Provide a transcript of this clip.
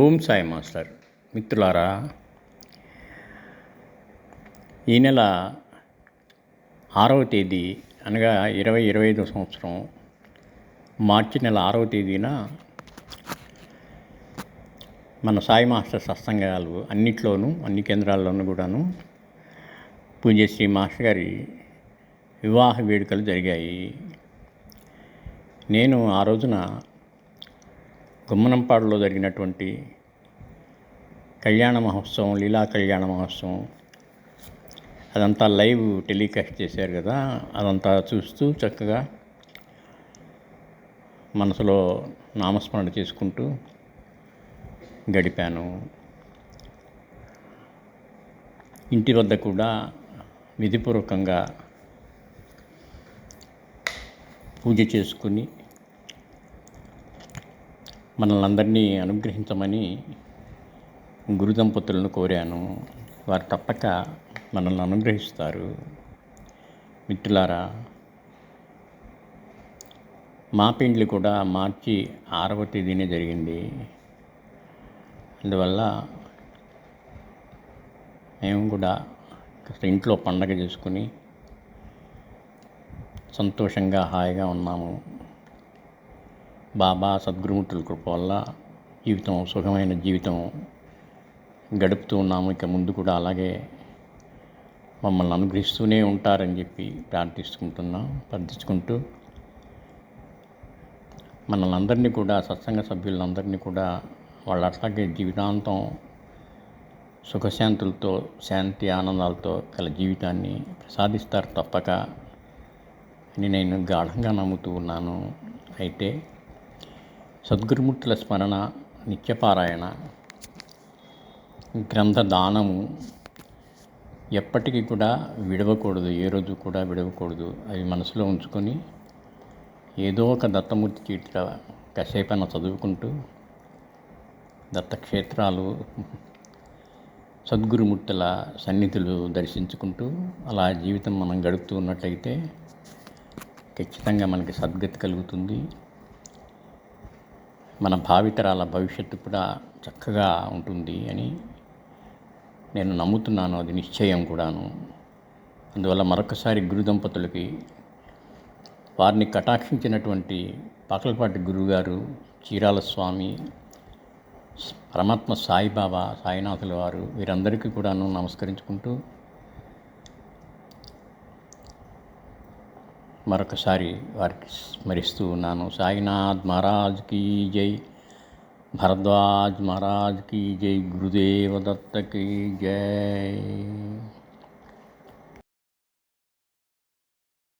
Om Sai master. మిత్రులారా ఈ నెల ఆరవ తేదీ అనగా ఇరవై ఇరవై ఐదో సంవత్సరం మార్చి నెల ఆరవ తేదీన మన సాయి మాస్టర్ సత్సంగాలు అన్నిట్లోనూ అన్ని కేంద్రాల్లోనూ కూడాను పూజశ్రీ మాస్టర్ గారి వివాహ వేడుకలు జరిగాయి. నేను ఆ రోజున గుమ్మనంపాడులో జరిగినటువంటి కళ్యాణ మహోత్సవం లీలా కళ్యాణ మహోత్సవం అదంతా లైవ్ టెలికాస్ట్ చేశారు కదా అదంతా చూస్తూ చక్కగా మనసులో నామస్మరణ చేసుకుంటూ గడిపాను. ఇంటి వద్ద కూడా విధిపూర్వకంగా పూజ చేసుకుని మనల్ని అందరినీ అనుగ్రహించమని గురు దంపతులను కోరాను. వారు తప్పక మనల్ని అనుగ్రహిస్తారు. మిత్రులారా మా పెండ్లి కూడా మార్చి ఆరవ తేదీనే జరిగింది. అందువల్ల మేము కూడా కాస్త ఇంట్లో పండగ చేసుకుని సంతోషంగా హాయిగా ఉన్నాము. బాబా సద్గురుమూర్తుల కృప వల్ల జీవితం సుఖమైన జీవితం గడుపుతూ ఉన్నాము. ఇక ముందు కూడా అలాగే మమ్మల్ని అనుగ్రహిస్తూనే ఉంటారని చెప్పి ప్రార్థిస్తుంటున్నాం ప్రార్థించుకుంటూ మనల్ని అందరినీ కూడా సత్సంగ సభ్యులందరినీ కూడా వాళ్ళు అట్లాగే జీవితాంతం సుఖశాంతులతో శాంతి ఆనందాలతో గల జీవితాన్ని ప్రసాదిస్తారు తప్పక అని నేను గాఢంగా నమ్ముతూ ఉన్నాను. అయితే సద్గురుమూర్తుల స్మరణ నిత్యపారాయణ గ్రంథ దానము ఎప్పటికీ కూడా విడవకూడదు ఏ రోజు కూడా విడవకూడదు. అవి మనసులో ఉంచుకొని ఏదో ఒక దత్తమూర్తి చీటిక కసేపన చదువుకుంటూ దత్తక్షేత్రాలు సద్గురుమూర్తుల సన్నిధులు దర్శించుకుంటూ అలా జీవితం మనం గడుపుతూ ఉన్నట్లయితే ఖచ్చితంగా మనకి సద్గతి కలుగుతుంది. మన భావితరాల భవిష్యత్తు కూడా చక్కగా ఉంటుంది అని నేను నమ్ముతున్నాను. అది నిశ్చయం కూడాను. అందువల్ల మరొకసారి గురు దంపతులకి వారిని కటాక్షించినటువంటి పాకలపాటి గురువుగారు చీరాల స్వామి పరమాత్మ సాయిబాబా సాయినాథుల వారు వీరందరికీ కూడాను నమస్కరించుకుంటూ మరొకసారి వారికి స్మరిస్తూ ఉన్నాను సాయినాథ్ మహారాజ్ కీ జై భరద్వాజ్ మహారాజ్ కీ జై గురుదేవ దత్త కీ జై